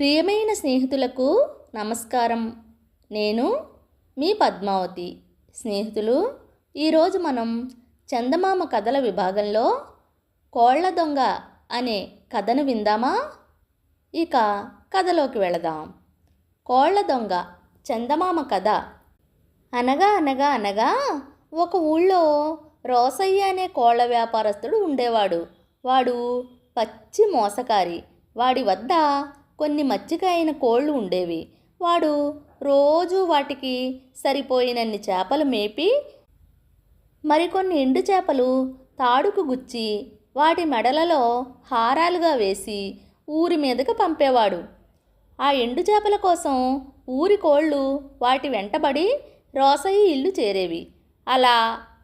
ప్రియమైన స్నేహితులకు నమస్కారం. నేను మీ పద్మావతి. స్నేహితులు ఈరోజు మనం చందమామ కథల విభాగంలో కోళ్ళ దొంగ అనే కథను విందామా? ఇక కథలోకి వెళదాం. కోళ్ళ దొంగ చందమామ కథ. అనగా అనగా అనగా ఒక ఊళ్ళో రోసయ్య అనే కోళ్ళ వ్యాపారస్తుడు ఉండేవాడు. వాడు పచ్చి మోసకారి. వాడి వద్ద కొన్ని మచ్చిక అయిన కోళ్ళు ఉండేవి. వాడు రోజు వాటికి సరిపోయినన్ని చేపలు మేపి మరికొన్ని ఎండు చేపలు తాడుకు గుచ్చి వాటి మెడలలో హారాలుగా వేసి ఊరి మీదకు పంపేవాడు. ఆ ఎండు చేపల కోసం ఊరి కోళ్ళు వాటి వెంటబడి రోసయ్య ఇల్లు చేరేవి. అలా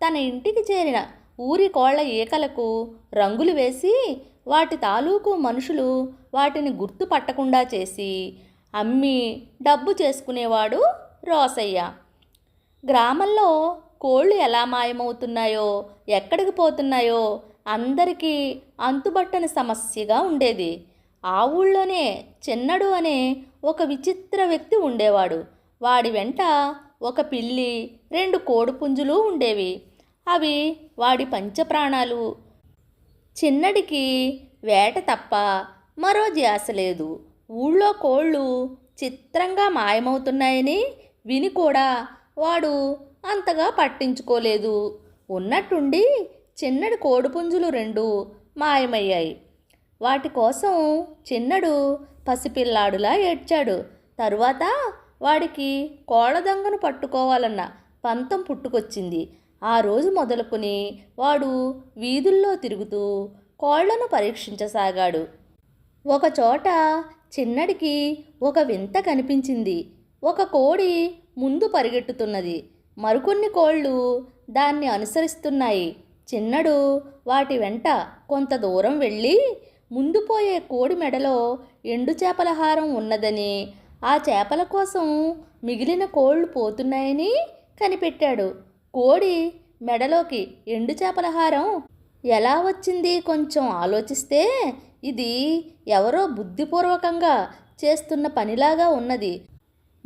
తన ఇంటికి చేరిన ఊరి కోళ్ళ ఈకలకు రంగులు వేసి వాటి తాలూకు మనుషులు వాటిని గుర్తుపట్టకుండా చేసి అమ్మి డబ్బు చేసుకునేవాడు రోసయ్య. గ్రామంలో కోళ్ళు ఎలా మాయమవుతున్నాయో ఎక్కడికి పోతున్నాయో అందరికీ అంతుబట్టని సమస్యగా ఉండేది. ఆ ఊళ్ళోనే చిన్నడు అనే ఒక విచిత్ర వ్యక్తి ఉండేవాడు. వాడి వెంట ఒక పిల్లి రెండు కోడిపుంజులు ఉండేవి. అవి వాడి పంచప్రాణాలు చిన్నడికి వేట తప్ప మరో ధ్యాస లేదు. ఊళ్ళో కోళ్ళు చిత్రంగా మాయమవుతున్నాయని విని కూడా వాడు అంతగా పట్టించుకోలేదు. ఉన్నట్టుండి చిన్నడి కోడిపుంజులు రెండు మాయమయ్యాయి. వాటి కోసం చిన్నడు పసిపిల్లాడులా ఏడ్చాడు. తరువాత వాడికి కోళ్ళ దొంగను పట్టుకోవాలన్న పంతం పుట్టుకొచ్చింది. ఆ రోజు మొదలుకొని వాడు వీధుల్లో తిరుగుతూ కోళ్ళను పరీక్షించసాగాడు. ఒకచోట చిన్నడికి ఒక వింత కనిపించింది. ఒక కోడి ముందు పరిగెట్టుతున్నది మరికొన్ని కోళ్ళు దాన్ని అనుసరిస్తున్నాయి. చిన్నడు వాటి వెంట కొంత దూరం వెళ్ళి ముందు పోయే కోడి మెడలో ఎండు చేపల హారం ఉన్నదని ఆ చేపల కోసం మిగిలిన కోళ్ళు పోతున్నాయని కనిపెట్టాడు. కోడి మెడలోకి ఎండు చేపల హారం ఎలా వచ్చింది కొంచెం ఆలోచిస్తే ఇది ఎవరో బుద్ధిపూర్వకంగా చేస్తున్న పనిలాగా ఉన్నది.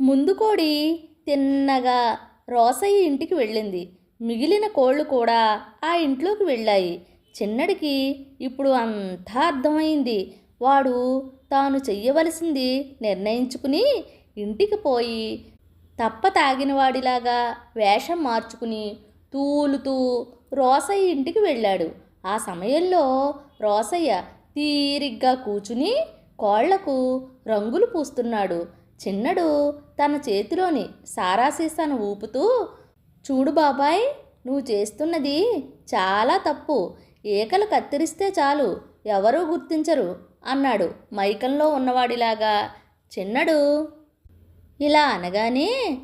ముందు కోడి తిన్నగా రోసయ్య ఇంటికి వెళ్ళింది. మిగిలిన కోళ్ళు కూడా ఆ ఇంట్లోకి వెళ్ళాయి. చిన్నడికి ఇప్పుడు అంతా అర్థమైంది. వాడు తాను చెయ్యవలసింది నిర్ణయించుకుని ఇంటికి పోయి తప్ప తాగినవాడిలాగా వేషం మార్చుకుని తూలుతూ రోసయ్య ఇంటికి వెళ్ళాడు. ఆ సమయంలో రోసయ్య తీరిగ్గా కూచుని కోళ్ళకు రంగులు పూస్తున్నాడు. చిన్నడు తన చేతిలోని సారా సీసాను ఊపుతూ చూడు బాబాయ్ నువ్వు చేస్తున్నది చాలా తప్పు. ఏకలు కత్తిరిస్తే చాలు ఎవరూ గుర్తించరు అన్నాడు మైకంలో ఉన్నవాడిలాగా. చిన్నడు ఇలా అనగానే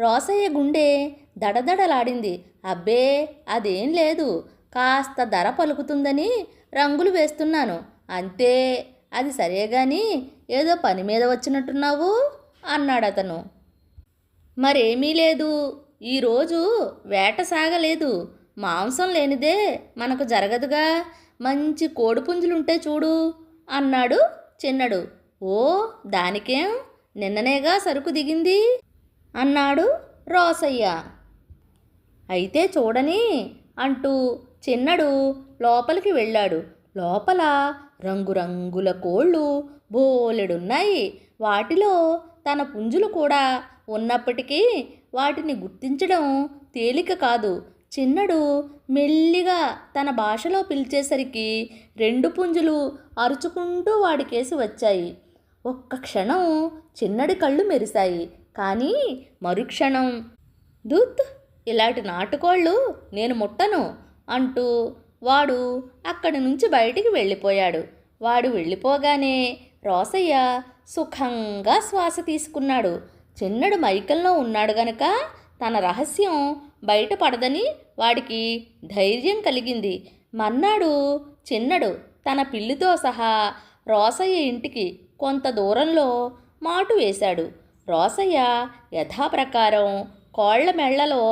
రోసయ్య గుండె దడదడలాడింది. అబ్బే అదేం లేదు. కాస్త ధర పలుకుతుందని రంగులు వేస్తున్నాను. అంతే అది సరే గాని ఏదో పని మీద వచ్చినట్టున్నావు? అన్నాడు అతను మరేమీ లేదు. ఈరోజు వేట సాగలేదు. మాంసం లేనిదే మనకు జరగదుగా. మంచి కోడిపుంజులుంటే చూడు అన్నాడు చిన్నడు. ఓ దానికేం? నిన్ననేగా సరుకు దిగింది? అన్నాడు రోసయ్య. అయితే చూడని అంటూ చిన్నడు లోపలికి వెళ్ళాడు. లోపల రంగురంగుల కోళ్ళు బోలెడున్నాయి. వాటిలో తన పుంజులు కూడా ఉన్నప్పటికీ వాటిని గుర్తించడం తేలిక కాదు. చిన్నడు మెల్లిగా తన భాషలో పిలిచేసరికి రెండు పుంజులు అరుచుకుంటూ వాడికేసి వచ్చాయి. ఒక్క క్షణం చిన్నడి కళ్ళు మెరిశాయి. కానీ మరుక్షణం. దూత్ ఇలాంటి నాటుకోళ్ళు నేను ముట్టను అంటూ వాడు అక్కడి నుంచి బయటికి వెళ్ళిపోయాడు. వాడు వెళ్ళిపోగానే రోసయ్య సుఖంగా శ్వాస తీసుకున్నాడు. చిన్నడు మైకంలో ఉన్నాడు గనక తన రహస్యం బయటపడదని వాడికి ధైర్యం కలిగింది. మన్నాడు చిన్నడు తన పిల్లితో సహా రోసయ్య ఇంటికి కొంత దూరంలో మాటు వేశాడు. రోసయ్య యథాప్రకారం కోళ్ళ మెళ్ళలో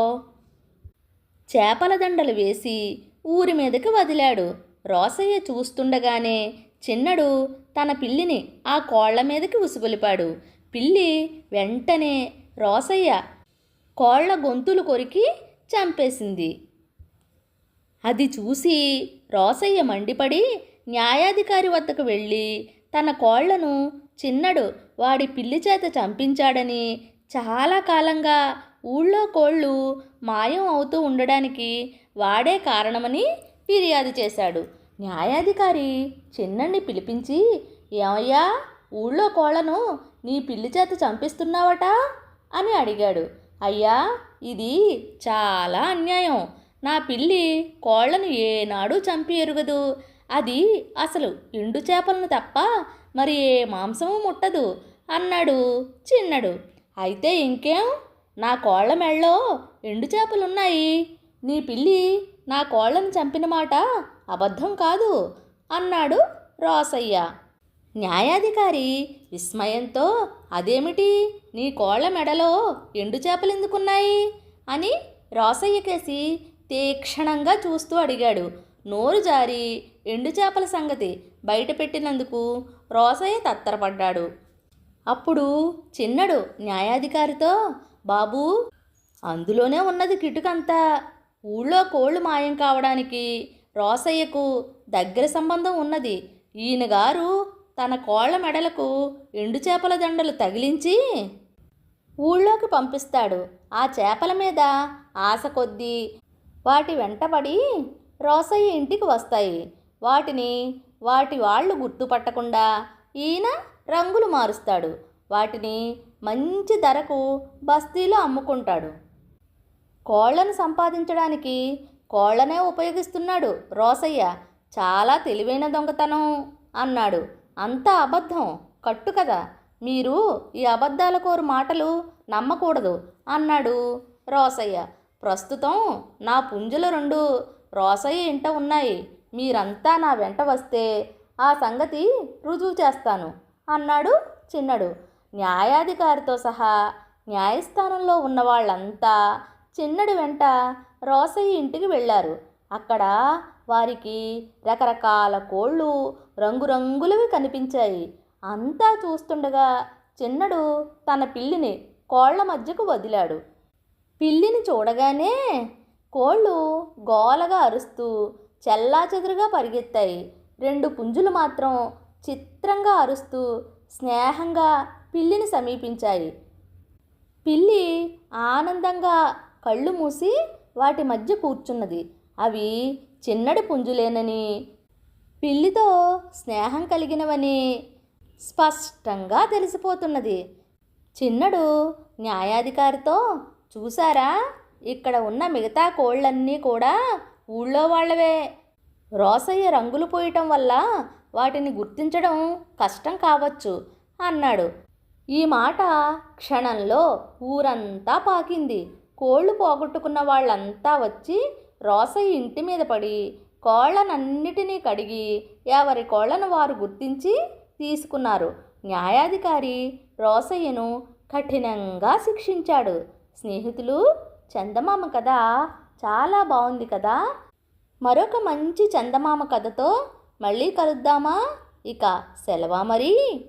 చేపల దండలు వేసి ఊరి మీదకి వదిలాడు. రోసయ్య చూస్తుండగానే చిన్నడు తన పిల్లిని ఆ కోళ్ళ మీదకి ఉసుగులిపాడు. పిల్లి వెంటనే రోసయ్య కోళ్ళ గొంతులు కొరికి చంపేసింది. అది చూసి రోసయ్య మండిపడి న్యాయాధికారి వద్దకు వెళ్ళి తన కోళ్ళను చిన్నడు వాడి పిల్లి చేత చంపించాడని చాలా కాలంగా ఊళ్ళో కోళ్ళు మాయం అవుతూ ఉండడానికి వాడే కారణమని ఫిర్యాదు చేశాడు. న్యాయాధికారి చిన్నడిని పిలిపించి ఏమయ్యా ఊళ్ళో కోళ్ళను నీ పిల్లి చేత చంపిస్తున్నావట? అని అడిగాడు. అయ్యా ఇది చాలా అన్యాయం. నా పిల్లి కోళ్ళను ఏనాడు చంపి ఎరుగదు. అది అసలు ఎండు చేపలను తప్ప మరి ఏ మాంసము ముట్టదు అన్నాడు చిన్నడు. అయితే ఇంకేం? నా కోళ్ళ మెళ్ళో ఎండు చేపలున్నాయి. నీ పిల్లి నా కోళ్ళను చంపిన మాట అబద్ధం కాదు అన్నాడు రోసయ్య. న్యాయాధికారి విస్మయంతో అదేమిటి? నీ కోళ్ళ మెడలో ఎండు చేపలు ఎందుకున్నాయి అని రోసయ్యకేసి తీక్షణంగా చూస్తూ అడిగాడు. నోరు జారి ఎండు చేపల సంగతి బయటపెట్టినందుకు రోసయ్య తత్తరపడ్డాడు. అప్పుడు చిన్నడు న్యాయాధికారితో బాబూ అందులోనే ఉన్నది కిటుకంతా. ఊళ్ళో కోళ్ళు మాయం కావడానికి రోసయ్యకు దగ్గర సంబంధం ఉన్నది. ఈయన గారు తన కోళ్ళ మెడలకు ఎండు చేపల దండలు తగిలించి ఊళ్ళోకి పంపిస్తాడు. ఆ చేపల మీద ఆశ కొద్దీ వాటి వెంటబడి రోసయ్య ఇంటికి వస్తాయి. వాటిని వాటి వాళ్ళు గుర్తుపట్టకుండా ఈయన రంగులు మారుస్తాడు. వాటిని మంచి ధరకు బస్తీలో అమ్ముకుంటాడు. కోళ్ళను సంపాదించడానికి కోళ్ళనే ఉపయోగిస్తున్నాడు రోసయ్య. చాలా తెలివైన దొంగతనం అన్నాడు. అంతా అబద్ధం కట్టు కదా. మీరు ఈ అబద్ధాల కోరు మాటలు నమ్మకూడదు అన్నాడు రోసయ్య. ప్రస్తుతం నా పుంజుల రెండు రోసయ్య ఇంట ఉన్నాయి. మీరంతా నా వెంట వస్తే ఆ సంగతి రుజువు చేస్తాను అన్నాడు చిన్నడు. న్యాయాధికారితో సహా న్యాయస్థానంలో ఉన్న వాళ్ళంతా చిన్నడి వెంట రోసయ్య ఇంటికి వెళ్ళారు. అక్కడ వారికి రకరకాల కోళ్ళు రంగురంగులవి కనిపించాయి. అంతా చూస్తుండగా చిన్నడు తన పిల్లిని కోళ్ళ మధ్యకు వదిలాడు. పిల్లిని చూడగానే కోళ్ళు గోలగా అరుస్తూ చెల్లాచెదురుగా పరిగెత్తాయి. రెండు పుంజులు మాత్రం చిత్రంగా అరుస్తూ స్నేహంగా పిల్లిని సమీపించాయి. పిల్లి ఆనందంగా కళ్ళు మూసి వాటి మధ్య కూర్చున్నది. అవి చిన్నడి పుంజులేనని పిల్లితో స్నేహం కలిగినవని స్పష్టంగా తెలిసిపోతున్నది. చిన్నడు న్యాయాధికారితో చూసారా ఇక్కడ ఉన్న మిగతా కోళ్ళన్నీ కూడా ఊళ్ళో వాళ్ళవే. రోసయ్య రంగులు పోయటం వల్ల వాటిని గుర్తించడం కష్టం కావచ్చు అన్నాడు. ఈ మాట క్షణంలో ఊరంతా పాకింది. కోళ్ళు పోగొట్టుకున్న వాళ్ళంతా వచ్చి రోసయ్య ఇంటి మీద పడి కోళ్ళనన్నిటినీ కడిగి ఎవరి కోళ్ళను వారు గుర్తించి తీసుకున్నారు. న్యాయాధికారి రోసయ్యను కఠినంగా శిక్షించాడు. స్నేహితులు చందమామ కథ చాలా బాగుంది కదా. మరొక మంచి చందమామ కథతో మళ్ళీ కలుద్దామా? ఇక సెలవా మరి?